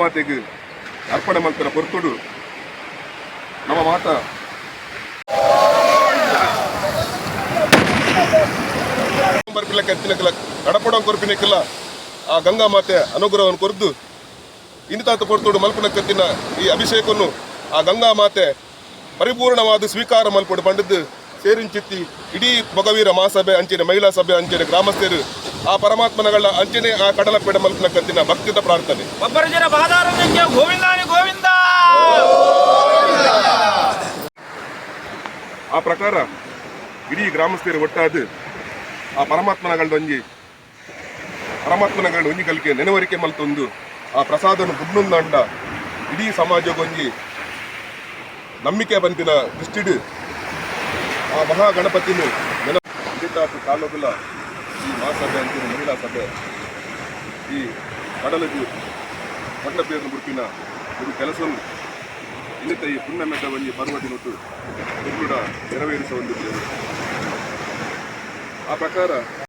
ಮಾತೆಗೆ ಅರ್ಪಣೆ ಮಾಡ್ತಾರೆ ಹೊರತುಡು ನಮ್ಮ ಮಾತ. ಬರ್ಪಿಲ್ಲ ಕೆತ್ತಿನಕ್ಕಿಲ್ಲ ಕಡಪಡ ಕೊರ್ಪಿನಕ್ಕಿಲ್ಲ ಆ ಗಂಗಾ ಮಾತೆ ಅನುಗ್ರಹವನ್ನು ಕೊರ್ದು ಇಂತಾತ ಕೊಡ್ತೋಡು ಮಲ್ಪನ ಕತ್ತಿನ ಈ ಅಭಿಷೇಕವನ್ನು ಆ ಗಂಗಾ ಮಾತೆ ಪರಿಪೂರ್ಣವಾದ ಸ್ವೀಕಾರ ಮಲ್ಪಡು ಪಂಡದ್ದು ಸೇರಿಂಚಿತ್ತಿ ಇಡೀ ಭಗವೀರ ಮಹಾಸಭೆ ಅಂಚಿನ ಮಹಿಳಾ ಸಭೆ ಅಂಚಿನ ಗ್ರಾಮಸ್ಥರು ಆ ಪರಮಾತ್ಮನಗಳ ಅಂಚನೆ ಆ ಕಡಲಪೇಡ ಮಲ್ಪಿನ ಕತ್ತಿನ ಭಕ್ತಿದ ಪ್ರಾರ್ಥನೆ. ಒಬ್ಬರ ಜನ ಬಾದಾರೋಗ್ಯಕ್ಕೆ ಗೋವಿಂದಾನಿ ಗೋವಿಂದ! ಆ ಪ್ರಕಾರ ಇಡೀ ಗ್ರಾಮಸ್ಥರು ಒಟ್ಟಾದ ಆ ಪರಮಾತ್ಮನಗಳ ಒಂಜಿ ಪರಮಾತ್ಮನಗಳ ಒಂಜಿ ಕಲಿಕೆ ನೆನವರಿಕೆ ಮಲ್ತೊಂದು ಆ ಪ್ರಸಾದನ ಬುಡ್ನುಂದಂಡ ಇಡೀ ಸಮಾಜಗೊಂಜಿ ನಂಬಿಕೆ ಬಂದಿನ ದೃಷ್ಟಿಡು ಆ ಮಹಾಗಣಪತಿನು ನೆನ ಕಾಲೋಗುಲ ಈ ಮಹಾಸಭೆ ಅಂತಿನ ಮಹಿಳಾ ಸಭೆ ಈ ಕಡಲದು ಪಟ್ಟ ಗುರುಪಿನ ಒಂದು ಕೆಲಸವನ್ನು ಇನ್ನಿತ ಈ ಒಂಜಿ ಪರ್ವದಿನೊಟ್ಟು ಕೂಡ ನೆರವೇರಿಸುವ ಒಂದು ದೇವರು. ಆ ಪ್ರಕಾರ